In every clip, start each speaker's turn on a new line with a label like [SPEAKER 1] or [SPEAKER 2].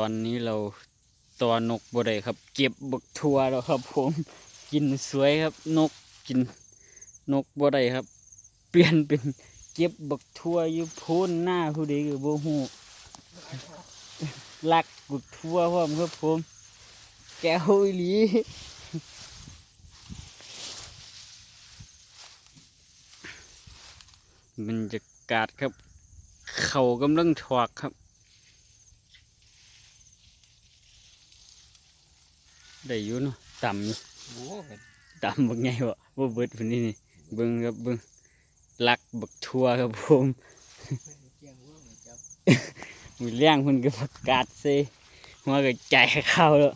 [SPEAKER 1] ตอนนี้เราตอนกบ่ได้ครับ เก็บบักทัวแล้วครับ ผมกินสวยครับ นกกินนกบ่ได้ครับ เปลี่ยนเป็นเก็บบักทัวอยู่พ้นหน้าผู้ใดก็บ่ฮู้ลักบักทัวพร้อมครับผม แก้วอีหลีบรรยากาศครับ เขากำลังถอกครับ ได้อยู่เนาะต่ำอยู่
[SPEAKER 2] โอ้ย
[SPEAKER 1] ต่ำบักไงวะว่าเบิดคนนี้นี่เบิ่งครับเบิ่งลักบักทัวครับผม
[SPEAKER 2] เจียงเว่าเหมือนจับ
[SPEAKER 1] มือเลี้ยงมันก็ประกาศเซหัวก็ใจเข้าแล้ว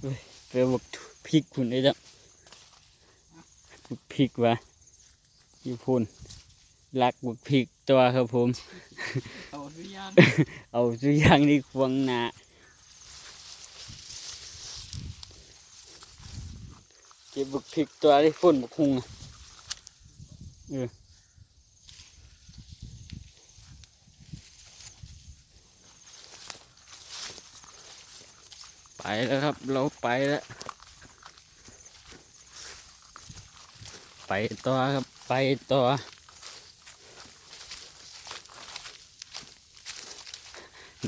[SPEAKER 1] เว้ยไปบักพริกคุณได้จังบักพริกวะอยู่พุ่นลักบักพริกตัวครับผม
[SPEAKER 2] เอาทุกอย่าง
[SPEAKER 1] เอาทุกอย่างที่ควงหนา ก็บบักพริกตัวที่พ่นบักคุงอะเออไปแล้วครับ เราไปแล้ว ไปต่อครับ ไปต่อ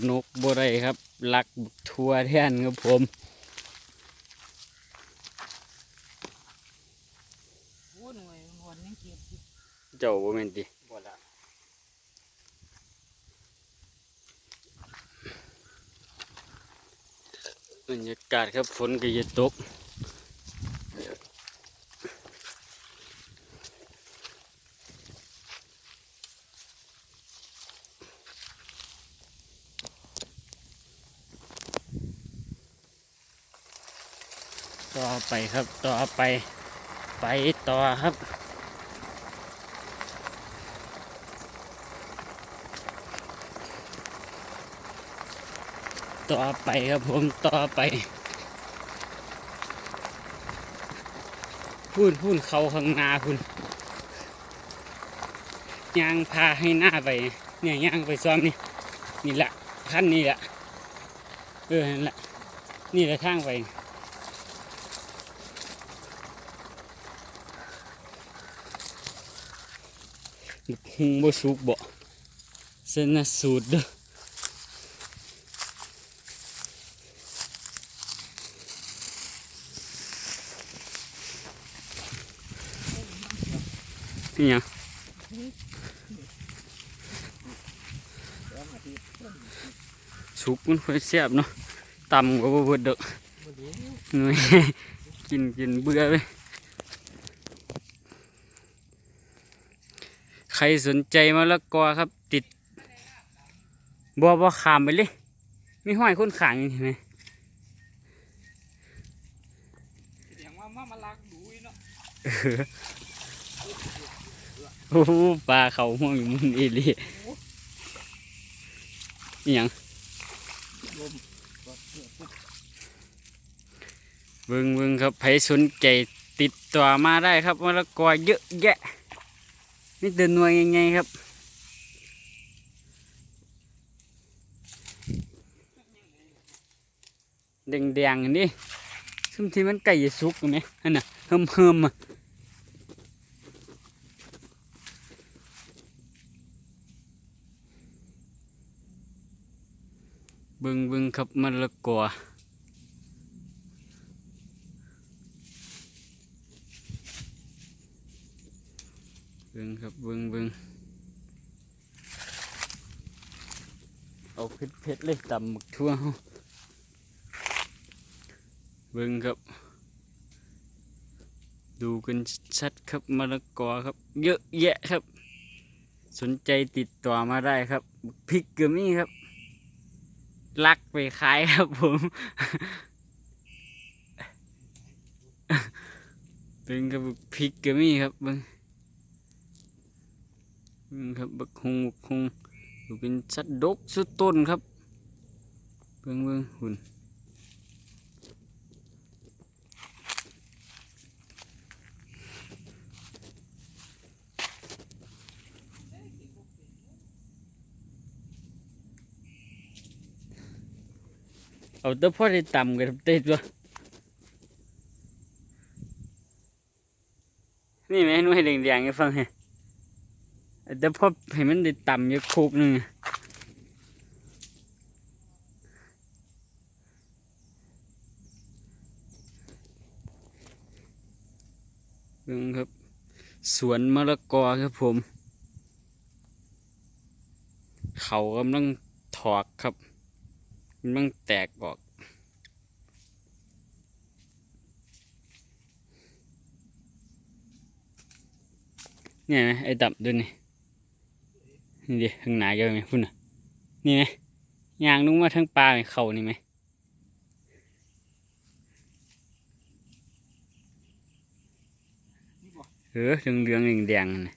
[SPEAKER 1] นกบ่ได้ครับลักบักทัวแทนครับผม
[SPEAKER 2] โอ้หน่วยวันยังเก็บอยู่
[SPEAKER 1] เจ้าบ่แม่นติ
[SPEAKER 2] บ่ละ
[SPEAKER 1] บรรยากาศครับฝนก็จะตกต่อไปครับต่อไป ไปต่อครับต่อไปครับผมต่อไป พูดพูดเขาข้างหน้าคุณย่างพาให้หน้าไป เนี่ยย่างไปซ้อมนี่นี่แหละขั้นนี่แหละเออนั่นแหละนี่แหละทางไป หงบ่สุกบ่เส้นน่ะสูตรเด้อนี่หยัง
[SPEAKER 2] แล้วมาที่ต้น
[SPEAKER 1] สุกมันค่อยแซ่บเนาะต่ำกว่าบ่เบิดดอก
[SPEAKER 2] บ่ดี
[SPEAKER 1] หน่วยกินกินเบื่อไป ใครสนใจมะละกอครับ ติดบัวบัวขามไปเลยมีห้อยคนขางอยู่เห็นไหม
[SPEAKER 2] เสียงว่ามามาลักดูอีเนาะ
[SPEAKER 1] โอ้โหปลาเขาห้องอยู่มุนเอเลีนี่ยัง
[SPEAKER 2] ลมก็เกี่ยวปุ๊บ
[SPEAKER 1] เบิ่งเบิ่งครับใครสนใจติดต่อมาได้ครับมะละกอเยอะแยะ นี่เดินนวยยังไงครับแดงๆอันนี้ซึ่งที่มันไก่สุกไหมอันน่ะเฮิมเฮิมอะบิ่งบิ่งครับมะละกอเบิ่งครับเบิ่งเบิ่งเอาเผ็ดเผ็ดๆเลยตำหมึกทั่วเบิ่งครับ ดูกันชัดครับมะละกอครับ เยอะแยะครับ สนใจติดต่อมาได้ครับพริกเก็มีครับ ลักไปขายครับผมเป็นกับพริกเก็มีครับเบิ่ง ครับบักฮงบักฮงดูเป็นสัตว์ดกสุดต้นครับเบิ่งเบิ่งหุ่นเอาแต่พ่อได้ต่ำกับเต้ตัวนี่ไหมหนูให้แดงๆให้ฟังให้เอ แต่พอให้มันได้ต่ำอยู่โคกหนึงอะเบิ่งครับ สวนมะละกอครับผม เขากำลังถอกครับกำลังแตกออกเนี่ยไหมไอ้ตับดูนี่ นี่ดิข้างหน้าเยอะไหมพุ่นน่ะนี่ไหมยางลงมาทั้งปลาไหมเขานี่ไหมเออเหลืองเหลืองแดงๆน่ะ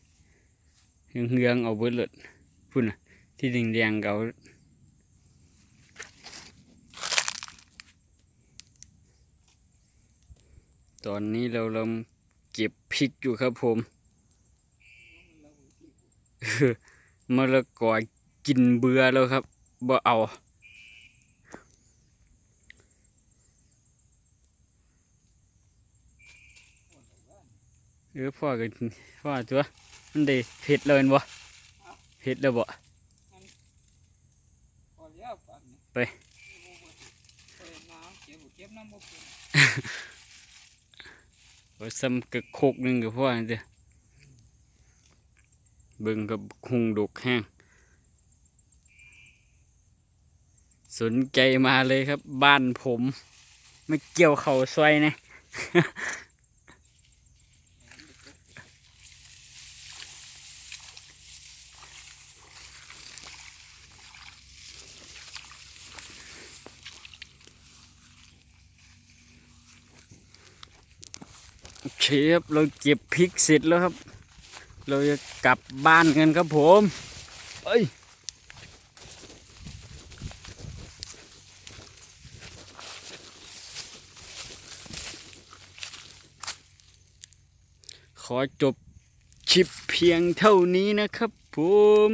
[SPEAKER 1] เหลืองเหลืองเอาเบิดเลยพุ่นน่ะที่แดงแดงๆเกเอาตอนนี้เราเริ่มเก็บพริกอยู่ครับผม มะละกอกินเบื่อแล้วครับบ่เอาเออพ่อก็พ่อตัวมันได้เผ็ดเลยแม่นบ่เผ็ดแล้วบ่
[SPEAKER 2] พอแล้วปันนี้
[SPEAKER 1] ไป
[SPEAKER 2] ไปน้ำเก็บบ่เก็บน้ำบ่เป็น
[SPEAKER 1] ว่าซ้ำกะโคกหนึงกับพ่อนั่นเด้อเบิ่งกับหุงดกแห้งสนใจมาเลยครับ บ้านผมไม่เกี่ยวเขาซอยนะโอเคครับเราเก็บพริกเสร็จแล้วครับ เราจะกลับบ้านกันครับผมเอ้ยขอจบคลิปเพียงเท่านี้นะครับผม